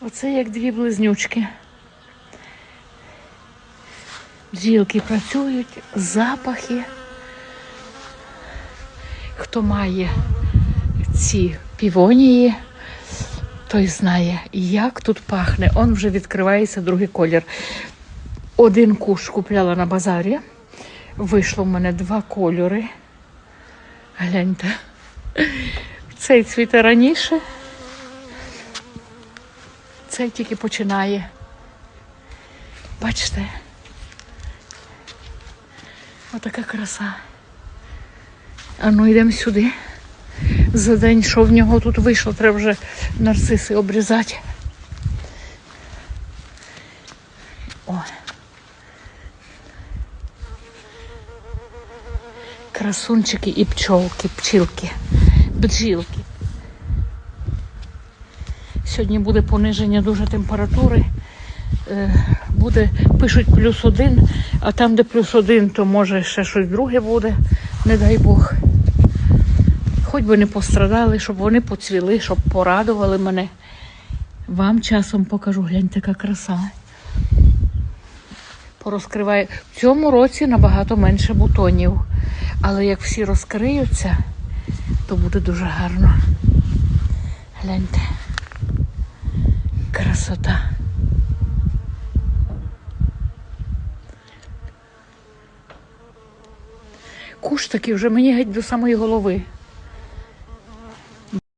Оце як дві близнючки. Бджілки працюють, запахи. Хто має ці півонії, той знає, як тут пахне. Он вже відкривається другий колір. Один куш купляла на базарі. Вийшло в мене два кольори. Гляньте. Цей цвіте раніше. Цей тільки починає. Бачите? Отака краса. А ну йдемо сюди. За день, що в нього тут вийшло, треба вже нарциси обрізати. О. Красунчики і пчолки, пчілки, бджілки. Сьогодні буде пониження дуже температури. Е, Буде, пишуть плюс один, а там, де плюс один, то може ще щось друге буде, не дай Бог. Хоч би не пострадали, щоб вони поцвіли, щоб порадували мене. Вам часом покажу, гляньте, яка краса. Порозкриває. В цьому році набагато менше бутонів. Але як всі розкриються, то буде дуже гарно. Гляньте. Красота. Куш такий вже мені геть до самої голови.